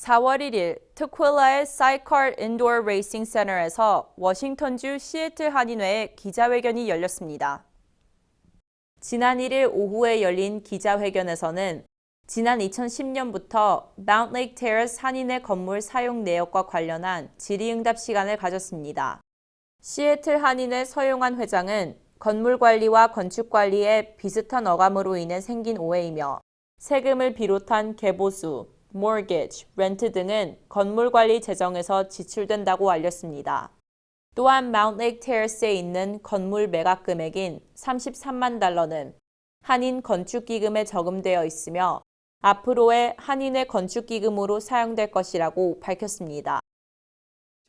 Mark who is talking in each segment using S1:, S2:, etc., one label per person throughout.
S1: 4월 1일 트퀼라의 사이컬 인도어 레이싱 센터에서 워싱턴주 시애틀 한인회의 기자회견이 열렸습니다. 지난 1일 오후에 열린 기자회견에서는 지난 2010년부터 마운트 레이크 테라스 한인회 건물 사용 내역과 관련한 질의응답 시간을 가졌습니다. 시애틀 한인회 서용한 회장은 건물 관리와 건축 관리에 비슷한 어감으로 인해 생긴 오해이며 세금을 비롯한 개보수, mortgage, 렌트 등은 건물 관리 재정에서 지출된다고 알렸습니다. 또한 마운트 레이크 테라스에 있는 건물 매각 금액인 33만 달러는 한인 건축기금에 저금되어 있으며 앞으로의 한인의 건축기금으로 사용될 것이라고 밝혔습니다.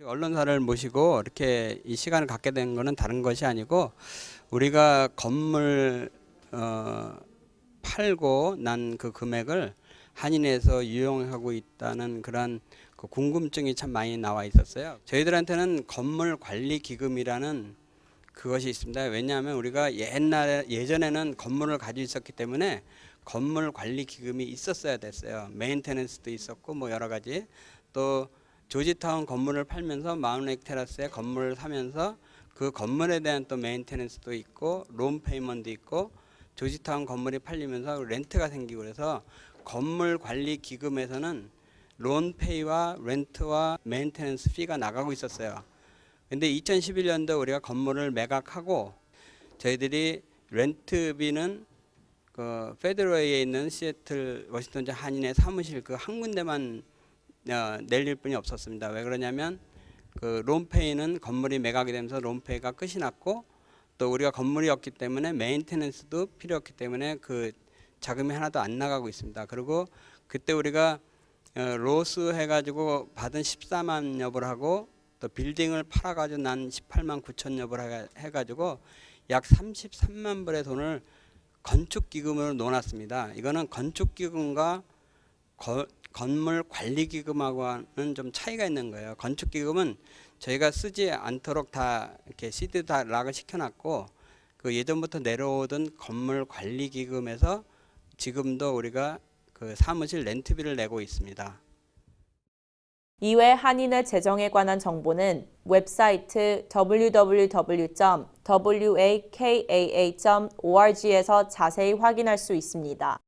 S2: 언론사를 모시고 이렇게 이 시간을 갖게 된 것은 다른 것이 아니고 우리가 건물 어, 팔고 난 그 금액을 한인에서 유용하고 있다는 그런 그 궁금증이 참 많이 나와 있었어요. 저희들한테는 건물 관리 기금이라는 그것이 있습니다. 왜냐하면 우리가 옛날에 예전에는 건물을 가지고 있었기 때문에 건물 관리 기금이 있었어야 됐어요. 메인테넌스도 있었고 뭐 여러 가지 또 조지타운 건물을 팔면서 마운렉 테라스에 건물을 사면서 그 건물에 대한 또 메인테넌스도 있고 론 페이먼도 있고 조지타운 건물이 팔리면서 렌트가 생기고 그래서 건물 관리 기금에서는 론페이와 렌트와 메인테넌스 피가 나가고 있었어요. 근데 2011년도 우리가 건물을 매각하고 저희들이 렌트비는 그 페드로에 있는 시애틀 워싱턴주 한인의 사무실 그 한 군데만 어, 내릴 뿐이 없었습니다. 왜 그러냐면 그 론페이는 건물이 매각이 되면서 론페이가 끝이 났고 또 우리가 건물이 없기 때문에 메인테넌스도 필요 없기 때문에 그 자금이 하나도 안 나가고 있습니다. 그리고 그때 우리가 어, 로스 해가지고 받은 14만 엽을 하고 또 빌딩을 팔아가지고 난 18만 9천 엽을 해- 해가지고 약 33만 불의 돈을 건축기금으로 넣어놨습니다. 이거는 건축기금과 거- 건물 관리 기금하고는 좀 차이가 있는 거예요. 건축 기금은 저희가 쓰지 않도록 다 이렇게 시드 다 락을 시켜놨고 그 예전부터 내려오던 건물 관리 기금에서 지금도 우리가 그 사무실 렌트비를 내고 있습니다.
S1: 이외 한인의 재정에 관한 정보는 웹사이트 www.wakaa.org에서 자세히 확인할 수 있습니다.